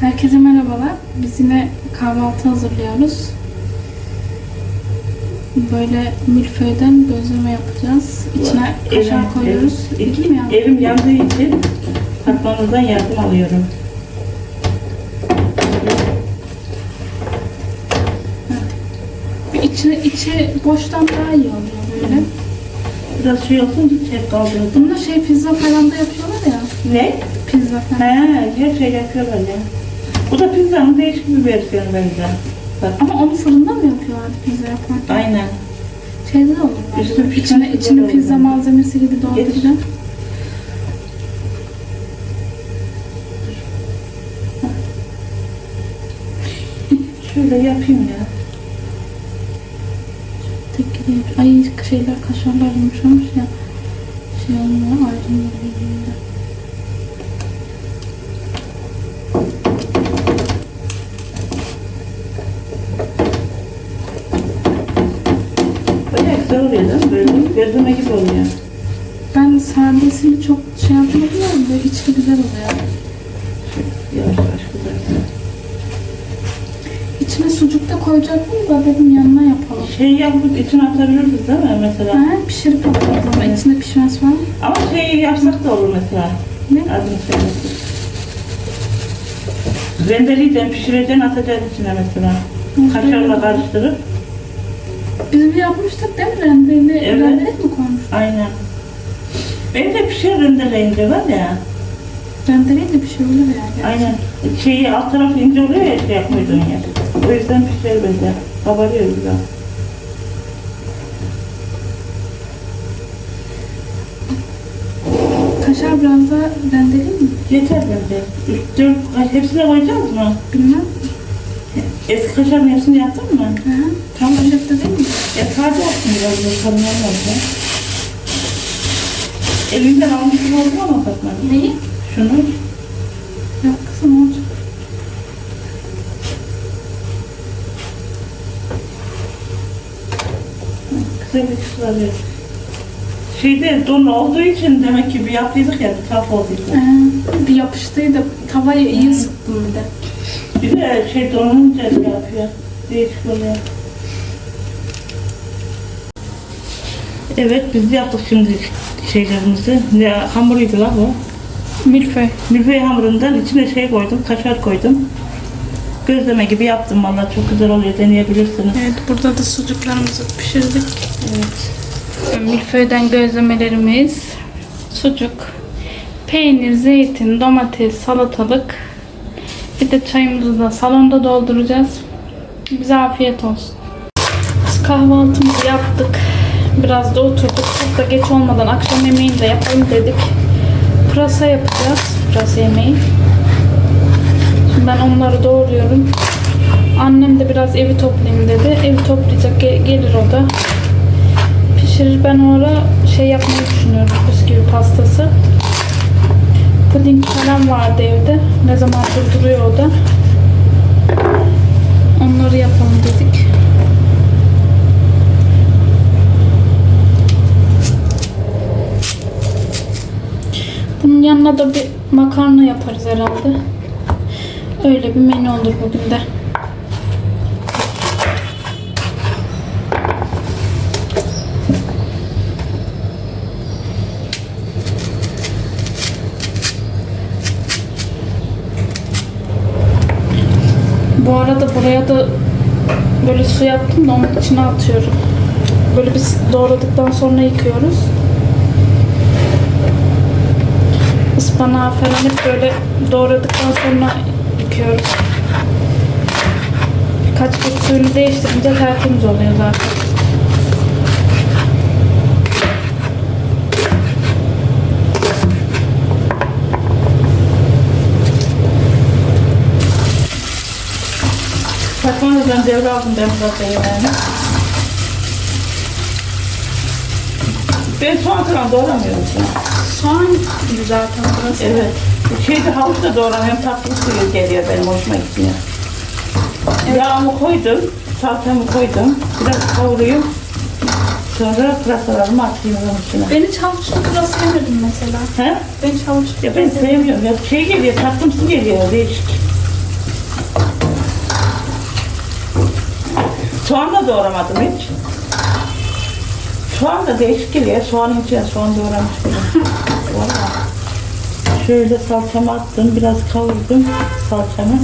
Herkese merhabalar. Biz yine kahvaltı hazırlıyoruz. Böyle milföyden gözleme yapacağız. İçine kaşar koyuyoruz. evim- Bitti mi? Evim yandığı için Fatma'dan yardım alıyorum. Bir içi, içi boştan daha iyi oluyor böyle. Biraz şey olsun çek kaldırdım. Bunda şey pizza falan da yapıyorlar ya. Ne? Pizza He, falan. her şey yapıyorlar ya. Bu da pizzanın değişik bir versiyonu bence. Bak, Ama onu fırında mı yapıyorlardı pizza yaparken? aynen. Şeyde de olur. Üstü İçine, pişmesi içine pizza malzemesi gibi dolduracağım. Şöyle yapayım ya. Tek gidiyor. Ay şeyler kaşarlar yumuşamış ya. Şey olmuyor birbirinden. Bayağı güzel oluyor değil mi? Böyle gibi oluyor. Ben sadesini çok şey yapmadım ama içli güzel oluyor. Yavaş yavaş güzel. İçine sucuk da koyacaktım da dedim yanına yapalım. Şey yapıp içine atabiliriz değil mi mesela? Ha, pişirip ama Evet. içinde pişmez falan. Ama şey yapsak da olur mesela. Ne? Adını söylesin. Rendeliyken pişireceksin atacağız içine mesela. Kaşarla karıştırıp. Biz bir yapmıştık değil mi? Rendeli, Evet. rendelek mi? Aynen. Ben de pişir rendeleyince var ya. Rendeleyi de bir şey oluyor yani. Aynen. Şeyi alt tarafı ince oluyor ya şey yapmaydın ya. O yüzden pişer bence. Kabarıyor güzel. Kaşar biraz da rendeli mi? Yeter bence. Üç, dört, kaş- hepsine koyacağız mı? Bilmem. Eski kaşarın hepsini yaptın mı? Hı hı. Tam poşette değil mi? Ya sade olsun biraz da sorun olmaz ya. Elinden almış gibi oldu ama Fatma. Neyi? Şunu Yok kızım olacak. güzel bir kız arıyor. Şeyde don olduğu için demek ki bir yaptıydık ya, bir tuhaf olduydu. Ee, bir yapıştıydı. Tavayı iyi ısıttım bir de. Bir de şey donunca yapıyor. Değişik oluyor. Evet biz yaptık şimdi şeylerimizi. Ne hamuruydu la bu. Milföy. Milföy hamurundan içine şey koydum, kaşar koydum. Gözleme gibi yaptım valla çok güzel oluyor deneyebilirsiniz. Evet burada da sucuklarımızı pişirdik. Evet. Milföyden gözlemelerimiz, sucuk, peynir, zeytin, domates, salatalık. Bir de çayımızı da salonda dolduracağız. Bize afiyet olsun. Biz kahvaltımızı yaptık. Biraz da oturduk. Çok da geç olmadan akşam yemeğini de yapalım dedik. Pırasa yapacağız. Pırasa yemeği. Şimdi ben onları doğruyorum. Annem de biraz evi toplayayım dedi. Evi toplayacak. ge- gelir o da pişirir. Ben o şey yapmayı düşünüyorum. Bisküvi pastası. Puding falan vardı evde. Ne zamandır duruyor o da. Onları yapalım dedik. Yanına da bir makarna yaparız herhalde. Öyle bir menü olur bugün de. Bu arada buraya da böyle su yaptım da onun içine atıyorum. Böyle biz doğradıktan sonra yıkıyoruz. Ispanağı falan hep böyle doğradıktan sonra yıkıyoruz. Birkaç kez suyunu değiştirince tertemiz oluyor zaten. Fatma'yı ben devraldım ben pırasa yemeğini. Ben soğan falan doğramıyorum ya. Soğan gibi zaten burası. Evet. Şeyde havuç da doğramıyorum. Tatlı suyu geliyor benim hoşuma gitmiyor. Yağımı koydum. Salçamı koydum. Biraz kavuruyum. Sonra pırasalarımı atayım onun içine. Ben hiç havuçlu pırasa yemedim mesela. He? Ben hiç havuçlu Ya ben sevmiyorum. Ya şey geliyor, tatlımsı geliyor. Değişik. Soğan da doğramadım hiç. Soğan da değişik geliyor. Soğanın içine soğan doğramış. Şöyle salçamı attım. Biraz kavurdum salçamı.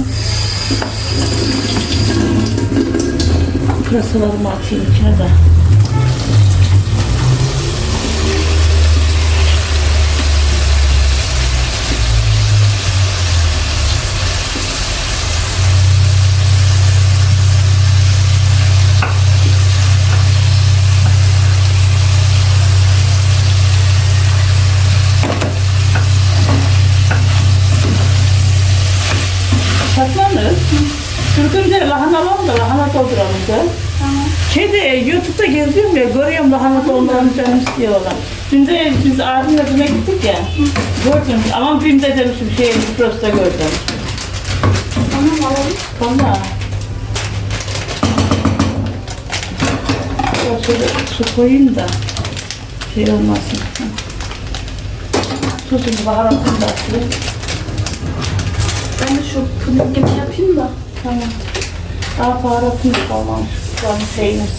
Pırasalarımı atayım içine de. Sürgünce lahana alalım da lahana dolduralım da. Tamam. Şeyde YouTube'da geziyorum ya, görüyorum lahana dolmalarını canım istiyorlar. Dün de biz abimle düne gittik ya, gördüm. Ama BİM'de demişim, şey, Mikros'ta gördüm. Tamam alalım. Ya Şöyle su koyayım da şey olmasın. Hı. Tuzunu baharatını da atayım. Ben de şu pudingini yapayım da. Tamam. Daha baharatımız kalmamış. Şu an peynir.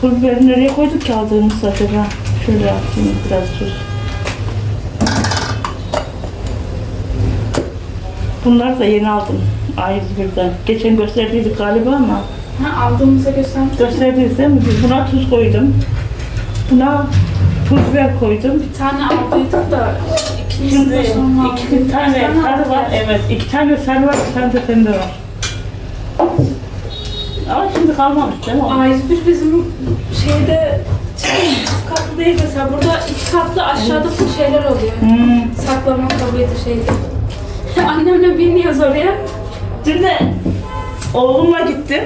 Pul biberi nereye koyduk ki aldığımız acaba? Şöyle atayım biraz tuz. Bunları da yeni aldım. A101'den. Geçen gösterdiydik galiba ama. Ha aldığımıza göstermiş. Gösterdiniz değil mi? Buna tuz koydum. Buna pul biber koydum. Bir tane aldıydık da Şimdi iki tane sarı var. Evet, iki tane sarı var, bir tane de pembe var. Ama şimdi kalmamış değil mi? A101 bizim şeyde çift katlı değil mesela. Burada iki katlı aşağıda full şeyler oluyor. Hmm. Saklama kabıydı şeydi. Annemle biniyoruz oraya. Dün de oğlumla gittim.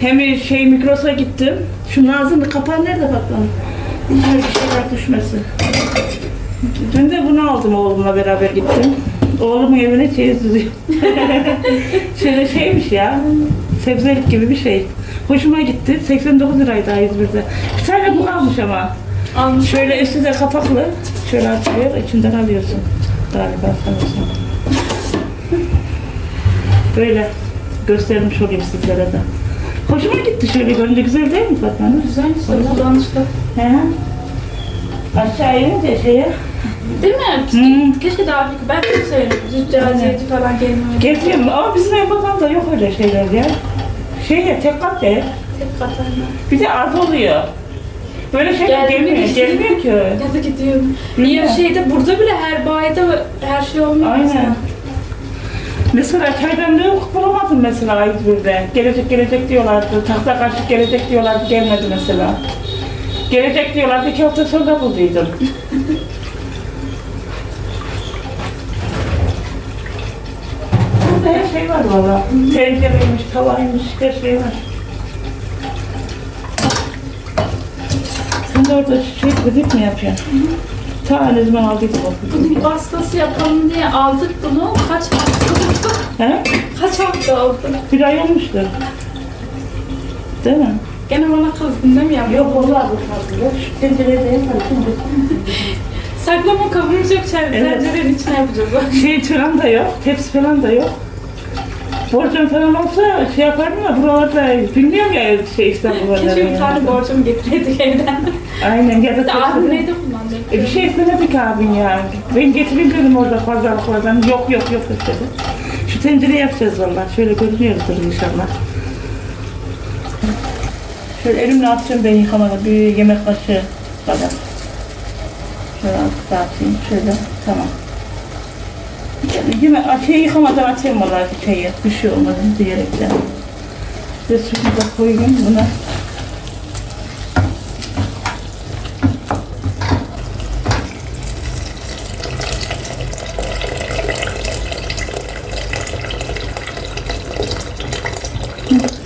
Hem şey Mikros'a gittim. Şu ağzını kapan nerede? Şöyle bir şeyler düşmesin. Dün de bunu aldım oğlumla beraber gittim. Oğlumun evine çeyiz düzüyor. Şöyle şeymiş ya. Sebzelik gibi bir şey. Hoşuma gitti. 89 liraydı A101'de. Bir tane bu almış ama. Almış. Şöyle üstü de kapaklı. Şöyle açıyor, içinden alıyorsun. Galiba sanırsam. Böyle göstermiş olayım sizlere de. Hoşuma gitti şöyle görünce güzel değil mi Fatma Hanım? Güzel, kullanışlı. He. Aşağı inince şeye Değil mi? Hmm. Keşke daha büyük. Ben çok severim. Züccaciyeci falan gelmiyor. geziyorum ama bizim ev babamda yok öyle şeyler ya. Şey ya tek kat ya. Tek katlarına. Bir de az oluyor. Böyle mi gelmiyor, geçti? gelmiyor ki. Ya da gidiyorum. Niye şeyde burada bile her bayda her şey olmuyor Aynen. mesela. Mesela çaydanlığı bulamadım mesela İzmir'de. Gelecek gelecek diyorlardı. Tahta kaşık gelecek diyorlardı. Gelmedi mesela. Gelecek diyorlardı. iki hafta sonra bulduydum. Burada her şey var valla. Tencereymiş, tavaymış, her şey var. Sen de orada şey gıdık mı yapıyorsun? Ta ne zaman aldıydık o Bugün gıdığı? pastası yapalım diye aldık bunu. Kaç hafta oldu? He? Kaç hafta oldu? Bir ay olmuştur. Değil mi? Gene bana kızdın değil mi ya? Yok vallahi bu fazla. Şu tencereye de yapalım. Saklama kabımız yok. Çay- Evet. Tencerenin içine yapacağız. Şey falan da yok, tepsi falan da yok. Borcam falan olsa şey yapardım da buralarda bilmiyorum ya şey İstanbul'da. Keşke bir tane borcumu getireydik evden. Aynen ya da abim neydi kullanacak? E bir şey istemedik abin ya. Ben getireyim dedim orada pazarlıklardan. Yok yok yok dedi. Şu tencere yapacağız vallahi. Şöyle görünüyordur inşallah. Şöyle elimle atacağım ben yıkamadan. Bir yemek kaşığı kadar. Şöyle azıcık dağıtayım. Şöyle tamam. Yemek, şey yıkamadan atayım şeyi. Bir şey olmaz diyerekten. Ve suyunu da koyayım buna.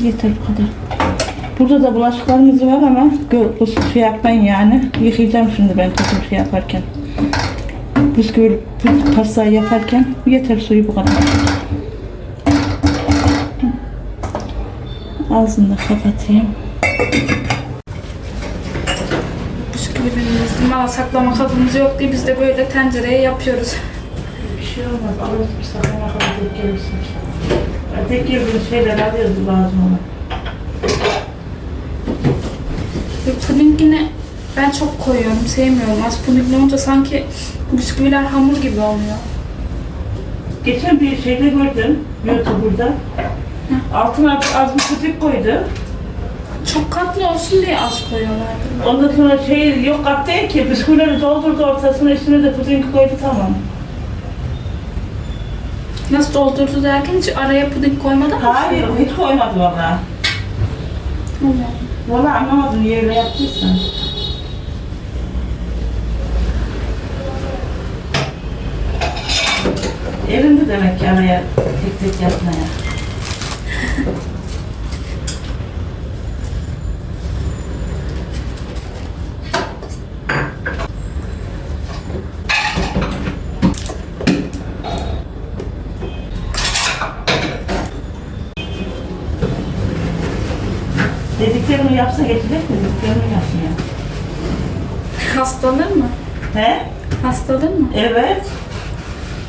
Yeter bu kadar. Burada da bulaşıklarımız var ama gö- bu şey yapmayın yani. Yıkayacağım şimdi ben kızım şey yaparken. Bisküvi bu pastayı yaparken yeter suyu bu kadar. Ağzını da kapatayım. Bisküvilerimiz, mal saklama kabımız yok diye biz de böyle tencereye yapıyoruz. Bir şey olmaz. Alırız bir saklama kadar gelirsin. Tek girdiğin şeyler alıyordu lazım ona. Ve pudingini ben çok koyuyorum, sevmiyorum. Pudingli olunca sanki bisküviler hamur gibi oluyor. Geçen bir şeyde gördüm, YouTuber'da. Altına az bir puding koydu. Çok katlı olsun diye az koyuyorlardı. Ondan sonra şey yok kat değil ki, bisküvileri doldurdu ortasına, üstüne de puding koydu tamam. Nasıl doldurdu derken hiç araya puding koymadan mı? Hayır, hiç koymadı valla. Valla anlamadım niye öyle yaptıysan. Elinde demek ki araya tek tek yapmaya. Dediklerimi yapsa getirecek mi? Dediklerimi yapmıyor. Hastalar mı? He? Hastalar mı? Evet.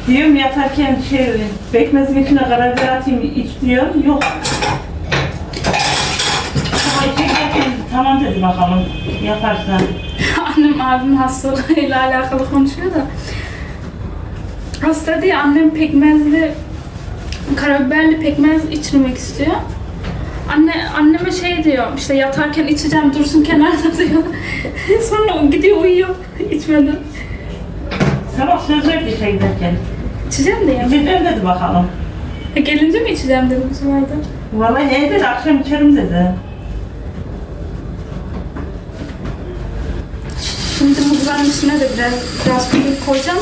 Diyorum yatarken şey, bekmezin içine karabiber atayım iç diyor. Yok. Ama içerken tamam dedi bakalım yaparsan. Annem abimin hastalığıyla alakalı konuşuyor da. Hasta diye annem pekmezli, karabiberli pekmez içirmek istiyor. Anne anneme şey diyor, işte yatarken içeceğim dursun kenarda diyor. Sonra gidiyor uyuyor içmeden. Sabah söz verdi şey derken. İçeceğim diye. İçeceğim dedi bakalım. E, gelince mi içeceğim dedim bu sefer de. Vallahi he dedi akşam içerim dedi. Şimdi muzların üstüne de biraz, biraz puding koyacağım.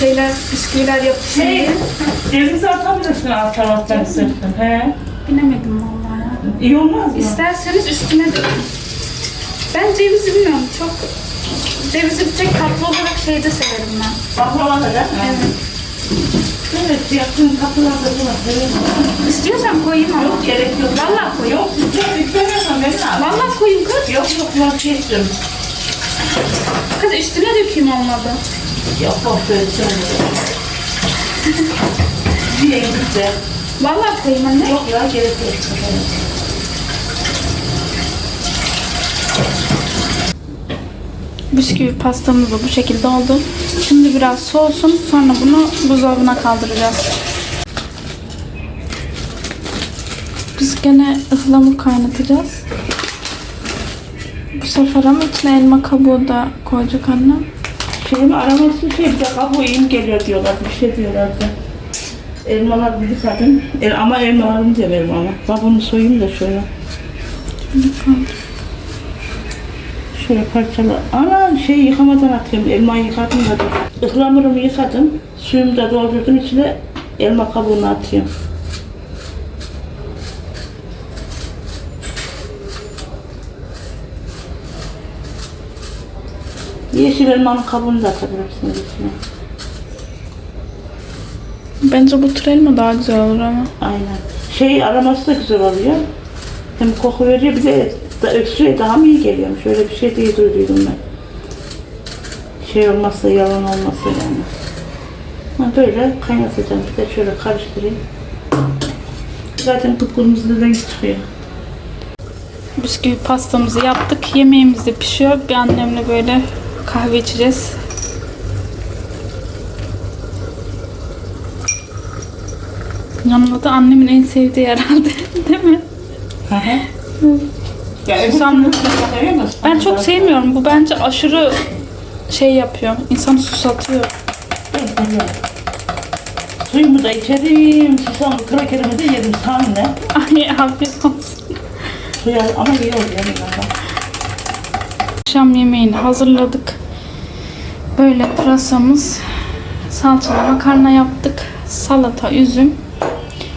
Şeyler, bisküviler yapışsın Şey, diye. ceviz atabilirsin alt taraftan sırtın. He. Bilemedim vallahi ya. İyi olmaz mı? İsterseniz üstüne de. Ben cevizi bilmiyorum çok. Cevizi bir tek tatlı olarak şeyde severim ben. Baklava da değil mi? Evet. Evet, yakın kapılarda. Evet. İstiyorsan koyayım ama. Yok gerek yok. Vallahi koyayım. Yok, yok istemiyorsan beni al. Vallahi koyayım kız. Yok yok vazgeçtim. Kız üstüne dökeyim olmadı. Yok yok böyle söylüyorum. Bir elbise. Vallahi koyayım anne. Yok ya gerek yok. Bisküvi pastamız da bu şekilde oldu. Şimdi biraz soğusun. Sonra bunu buzdolabına kaldıracağız. Biz gene ıhlamur kaynatacağız. Bu sefer ama içine elma kabuğu da koyacak annem. Şeyin araması şey bir de kabuğu iyi geliyor diyorlar. Bir şey diyorlardı. Elmalar bir kadın. El, ama elmalarını severim ama. Kabuğunu soyayım da şöyle. Şöyle parçala. Ana şey yıkamadan atıyorum. Elmayı yıkadım da dur. Ihlamurumu yıkadım. Suyumu da doldurdum içine. Elma kabuğunu atıyorum. Yeşil elmanın kabuğunu da atabilirsiniz içine. Bence bu tür elma daha güzel olur ama. Aynen. Şey aroması da güzel oluyor. Hem koku veriyor bir de da öksürüğe daha mı iyi geliyormuş. Öyle bir şey diye duyduydum ben. Şey olmazsa yalan olmazsa yani. Ha, böyle kaynatacağım. Bir de şöyle karıştırayım. Zaten kıpkırmızı renk çıkıyor. Bisküvi pastamızı yaptık. Yemeğimiz de pişiyor. Bir annemle böyle kahve içeceğiz. Yanında da annemin en sevdiği herhalde. Değil mi? Hı hı. Ya musun? Ben çok sevmiyorum. Bu bence aşırı şey yapıyor. İnsanı susatıyor. Suyumu da içerim, susam krakerimi de yerim sahne. Ay afiyet olsun. Suya ama iyi oluyor. bunlardan. Akşam yemeğini hazırladık. Böyle pırasamız, salçalı makarna yaptık. Salata, üzüm.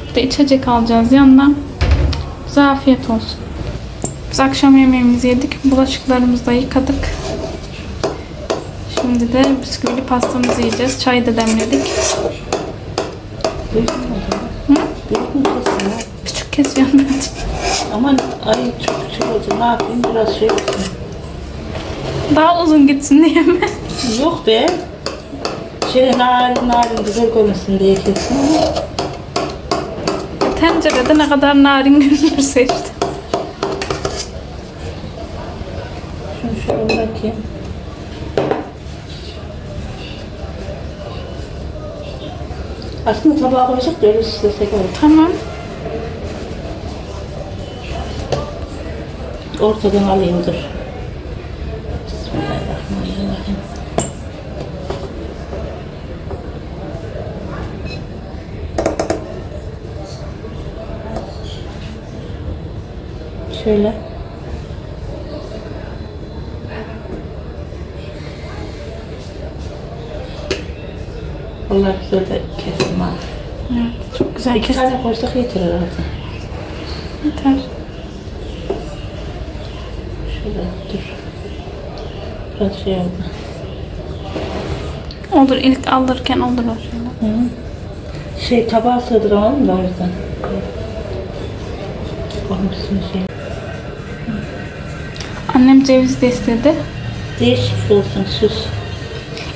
Bir de içecek alacağız yandan. Bize afiyet olsun. Biz akşam yemeğimizi yedik. Bulaşıklarımızı da yıkadık. Şimdi de bisküvili pastamızı yiyeceğiz. Çay da demledik. Ya? Küçük kesiyorum ben. Aman ay çok küçük oldu. Ne yapayım biraz şey olsun. Daha uzun gitsin diye mi? Yok be. Şöyle narin narin güzel görünsün diye kesin. tencerede ne kadar narin görünürse işte. Şunu şöyle. Aslında tabağa koyacak da öyle süslesek olur. Tamam. Ortadan alayım dur. Bismillahirrahmanirrahim. Şöyle. Vallahi güzel de kestim ha. Evet, çok güzel İki kestim. tane koysak yeter herhalde. Yeter. Şöyle dur. Biraz şey oldu. Olur ilk alırken olur o şeyler. Şey tabağa sığdıramadım da o yüzden. Üstüne şey. Annem ceviz de istedi. Değişik olsun süs.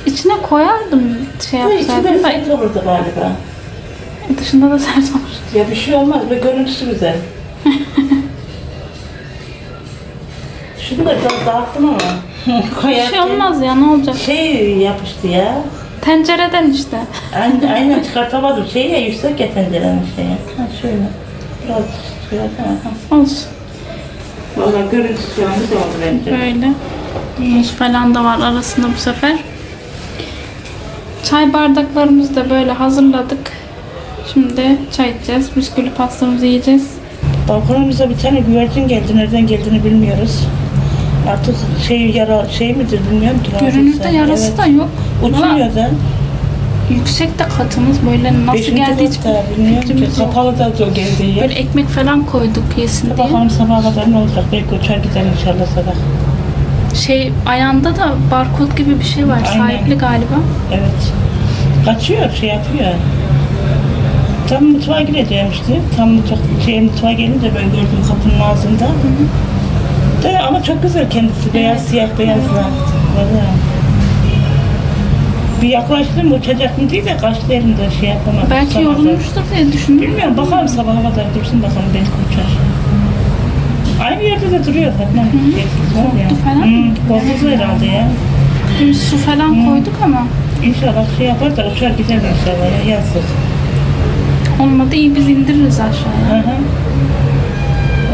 İçine koyardım şey Bu içinde yapsaydım da sert olurdu galiba. dışında da sert olur. Ya bir şey olmaz ve görüntüsü güzel. Şunu da biraz dağıttım ama. Bir Koyarken şey olmaz ya ne olacak? Şey yapıştı ya. Tencereden işte. Aynen, aynen çıkartamadım. Şey ya yüksek ya tencerenin şeyi. Ha şöyle. Biraz şöyle. Ha. Olsun. Valla görüntüsü güzel oldu bence. Böyle. Muz falan da var arasında bu sefer. Çay bardaklarımızı da böyle hazırladık. Şimdi çay içeceğiz. Bisküvi pastamızı yiyeceğiz. Balkonumuza bir tane güvercin geldi. Nereden geldiğini bilmiyoruz. Artık şey yara şey midir bilmiyorum ki. Görünürde yarası Evet. da yok. Uçmuyor da. Yüksek de katımız böyle nasıl Beşinci geldi hiç bilmiyorum ki. Kapalı da o geldiği Böyle ekmek falan koyduk yesin diye. Bakalım sabaha kadar ne olacak. Belki uçar gider inşallah sabah. Şey ayağında da barkod gibi bir şey var. Aynen. Sahipli galiba. Evet. Kaçıyor, şey yapıyor. Tam mutfağa gireceğim işte. Tam mutfak, şey, mutfağa gelince ben gördüm kapının ağzında. De, ama çok güzel kendisi. Beyaz, siyah beyazla. Valla. Bir yaklaştım uçacak mı diye de kaçtı elimde şey yapamadım. Belki Sabaha kadar. yorulmuştur diye düşündüm. Bilmiyorum bakalım sabaha kadar dursun bakalım belki uçar. Aynı yerde de duruyor Fatma. Korktu falan Hı, mı? korktu herhalde ya. Dün su falan koyduk ama İnşallah şey yapar da uçar gider inşallah ya yazsın. olmadı iyi biz indiririz Hı aşağıya. hı.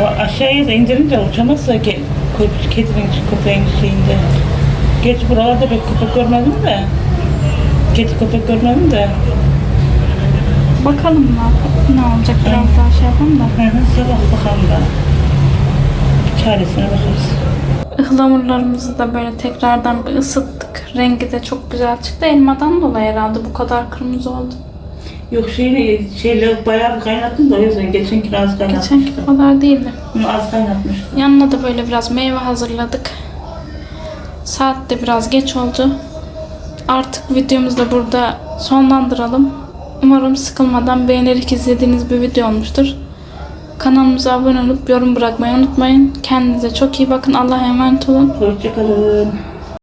O aşağıya da indirince uçamazsa ke kedinin köpeğin şeyinde. Geç buralarda pek köpek görmedim de. Kedi köpek görmedim de. Bakalım ne, ne olacak biraz daha şey yapalım da. Hı hı, sabah bakalım da. Bir çaresine bakarız. Ihlamurlarımızı da böyle tekrardan bir ısıttık. Rengi de çok güzel çıktı. Elmadan dolayı herhalde bu kadar kırmızı oldu. Yok şeyini şeyle bayağı bir kaynattım da o yüzden geçen gün az kaynatmıştım. Geçenki kadar değildi. Hı, az kaynatmıştım. Yanına da böyle biraz meyve hazırladık. Saat de biraz geç oldu. Artık videomuzu da burada sonlandıralım. Umarım sıkılmadan beğenerek izlediğiniz bir video olmuştur. Kanalımıza abone olup yorum bırakmayı unutmayın. Kendinize çok iyi bakın. Allah'a emanet olun. Hoşçakalın.